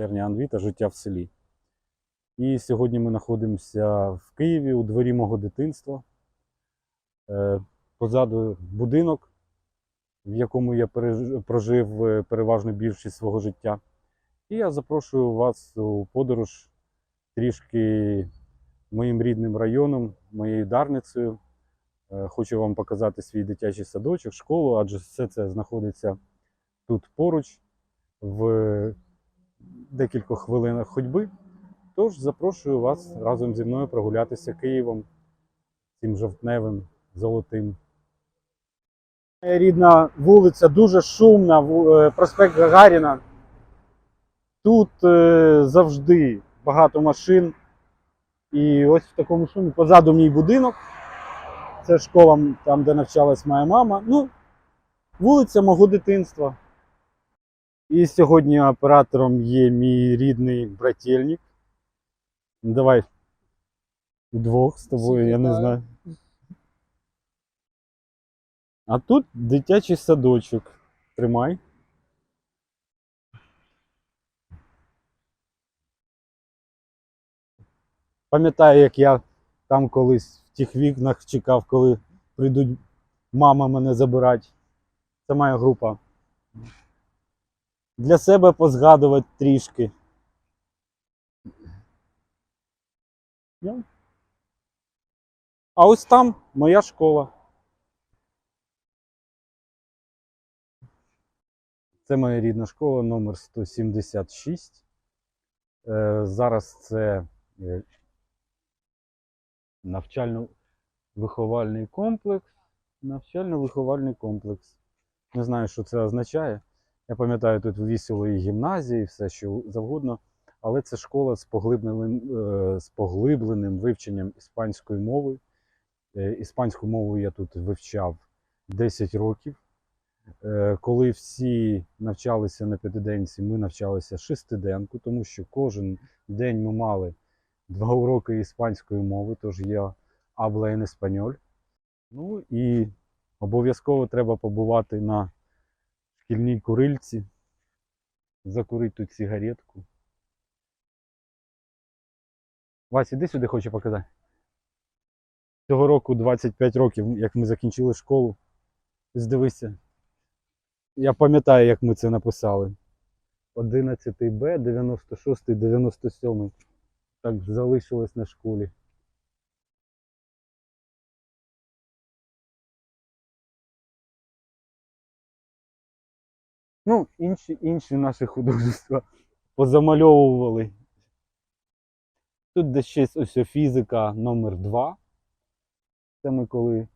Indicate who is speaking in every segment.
Speaker 1: майстерня Анвіта Життя в селі. І сьогодні ми знаходимося в Києві у дворі мого дитинства. Е, Позаду будинок, в якому я прожив е, переважну більшість свого життя. І я запрошую вас у подорож трішки моїм рідним районом, моєю Дарницею. Е, Хочу вам показати свій дитячий садочок, школу, адже все це знаходиться тут поруч, в декількох хвилинах ходьби. Тож запрошую вас разом зі мною прогулятися Києвом, цим жовтневим, золотим. Моя рідна вулиця дуже шумна, е, проспект Гагаріна. Тут е, завжди багато машин. І ось в такому шумі позаду мій будинок. Це школа, там, де навчалась моя мама. Ну, вулиця мого дитинства. І сьогодні оператором є мій рідний брательник. Давай вдвох з тобою, я не знаю. А тут дитячий садочок. Тримай. Пам'ятаю, як я там колись в тих вікнах чекав, коли прийдуть мама мене забирати. Це моя група. Для себе позгадувати трішки. А ось там моя школа. Це моя рідна школа номер 176. Е, Зараз це е, навчально-виховальний комплекс. Навчально-виховальний комплекс. Не знаю, що це означає. Я пам'ятаю, тут вісіло і гімназії, і все що завгодно. Але це школа з поглибленим, е, з поглибленим вивченням іспанської мови. Е, Іспанську мову я тут вивчав 10 років. Е, Коли всі навчалися на п'ятиденці, ми навчалися шестиденку, тому що кожен день ми мали два уроки іспанської мови, тож я habla en. Ну і обов'язково треба побувати на шкільній курильці, закурити тут сигаретку. Вась, іди сюди, хочу показати. Цього року 25 років, як ми закінчили школу. Ось Дивися. Я пам'ятаю, як ми це написали. 11 Б, 96, 97. Так залишилось на школі. Ну, інші, інші наші художества позамальовували. Тут десь щось ось фізика номер 2 Це ми коли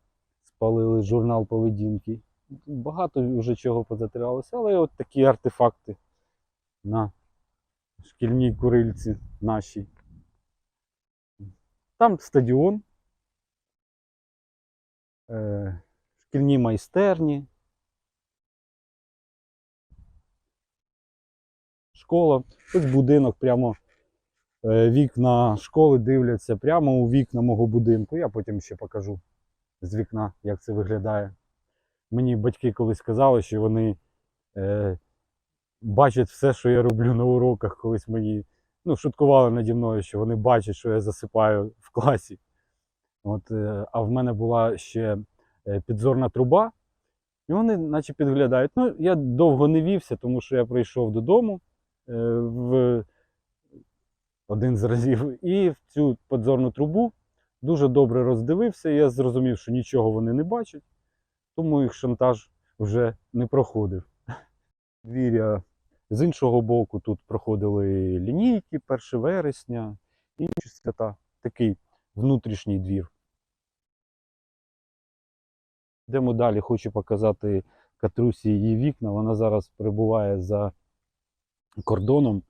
Speaker 1: спалили журнал поведінки. Багато вже чого позатиралося, але от такі артефакти на шкільній курильці нашій. Там стадіон, е, шкільні майстерні, школа. Ось будинок прямо е, вікна школи дивляться прямо у вікна мого будинку. Я потім ще покажу з вікна, як це виглядає. Мені батьки колись казали, що вони е, бачать все, що я роблю на уроках, колись мені ну, шуткували наді мною, що вони бачать, що я засипаю в класі. От, е, а в мене була ще е, підзорна труба, і вони наче підглядають. Ну, я довго не вівся, тому що я прийшов додому в один з разів, і в цю підзорну трубу дуже добре роздивився. І я зрозумів, що нічого вони не бачать, тому їх шантаж вже не проходив. Двір'я з іншого боку тут проходили лінійки 1 вересня, інші свята. Такий внутрішній двір. Йдемо далі, хочу показати Катрусі її вікна. Вона зараз перебуває за кордоном.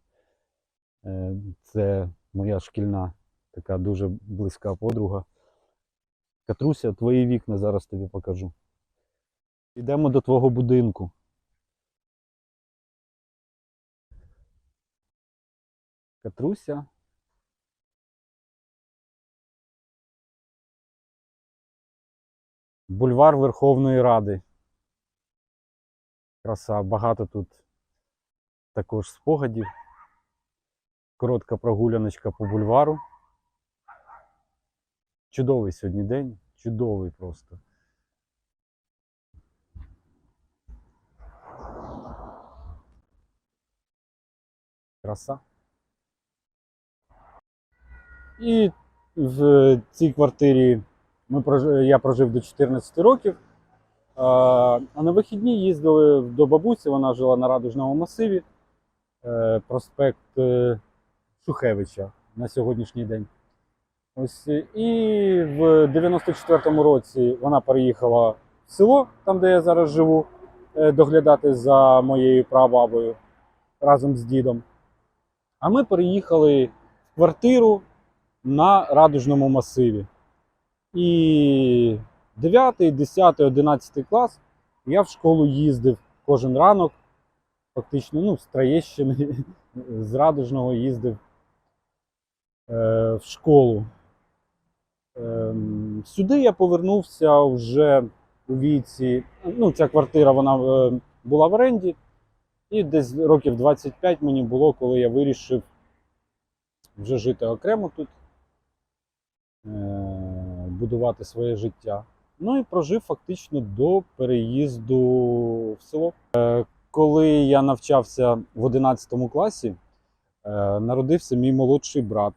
Speaker 1: Е, Це моя шкільна така дуже близька подруга. Катруся, твої вікна зараз тобі покажу. Йдемо до твого будинку. Катруся. Бульвар Верховної Ради. Краса, багато тут також спогадів. коротка прогуляночка по бульвару. Чудовий сьогодні день, чудовий просто. Краса. І в цій квартирі ми я прожив до 14 років. А на вихідні їздили до бабусі, вона жила на Радужному масиві, проспект е, Шухевича на сьогоднішній день. Ось, е, і в 94-му році вона переїхала в село, там де я зараз живу, е, доглядати за моєю прабабою разом з дідом. А ми переїхали в квартиру на Радужному масиві. І 9, 10, 11 клас я в школу їздив кожен ранок. Фактично, ну, з Троєщини, з Радужного їздив е, в школу. Ем, сюди я повернувся вже у віці. Ну, ця квартира вона е, була в оренді. І десь років 25 мені було, коли я вирішив вже жити окремо тут, е, будувати своє життя. Ну і прожив фактично до переїзду в село. Коли я навчався в 11 класі, е, народився мій молодший брат.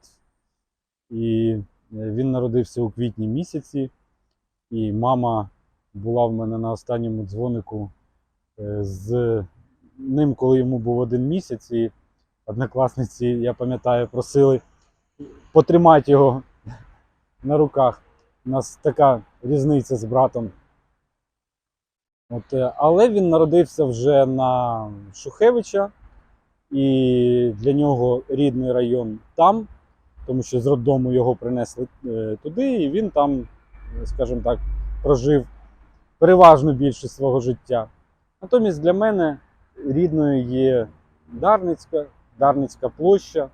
Speaker 1: І е, він народився у квітні місяці, і мама була в мене на останньому дзвонику е, з ним, коли йому був один місяць, і однокласниці, я пам'ятаю, просили потримати його на руках. У нас така різниця з братом. От, е, але він народився вже на Шухевича, і для нього рідний район там, тому що з роддому його принесли е, туди, і він там, скажімо так, прожив переважну більшість свого життя. Натомість для мене рідною є Дарницька, Дарницька площа,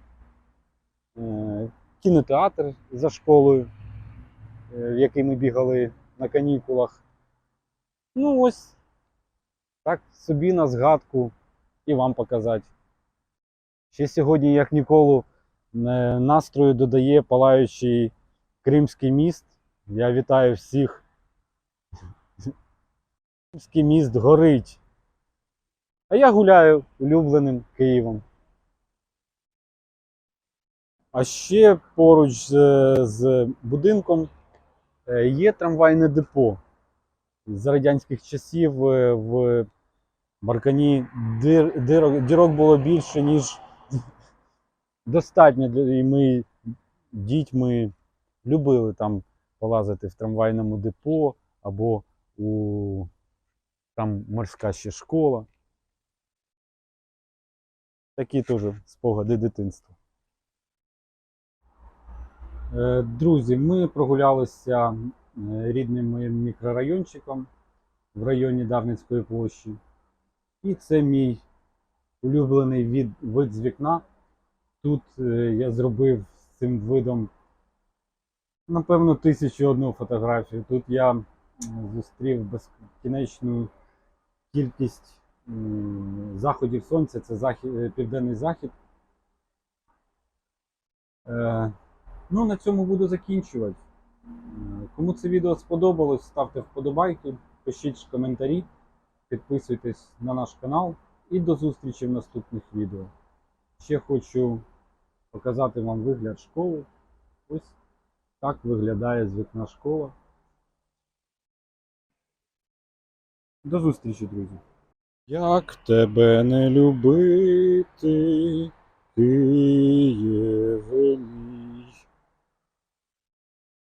Speaker 1: е, кінотеатр за школою, в який ми бігали на канікулах. Ну, ось так собі на згадку і вам показати. Ще сьогодні, як ніколи, е, настрою додає палаючий Кримський міст. Я вітаю всіх. Кримський міст горить. А я гуляю улюбленим Києвом. А ще поруч з, з будинком е, є трамвайне депо. З радянських часів е, в Баркані дир, дирок, дірок було більше, ніж достатньо. І ми дітьми любили там полазити в трамвайному депо або у там морська ще школа. Такі теж спогади дитинства. Е, Друзі, ми прогулялися рідним моїм мікрорайончиком в районі Дарницької площі. І це мій улюблений від, вид з вікна. Тут е, я зробив з цим видом, напевно, тисячу одну фотографію. Тут я зустрів безкінечну кількість заходів сонця, це захід, е, південний захід. Е, ну, на цьому буду закінчувати. Кому це відео сподобалось, ставте вподобайки, пишіть коментарі, підписуйтесь на наш канал і до зустрічі в наступних відео. Ще хочу показати вам вигляд школи. Ось так виглядає з вікна школа. До зустрічі, друзі! Як тебе не любити, Києве?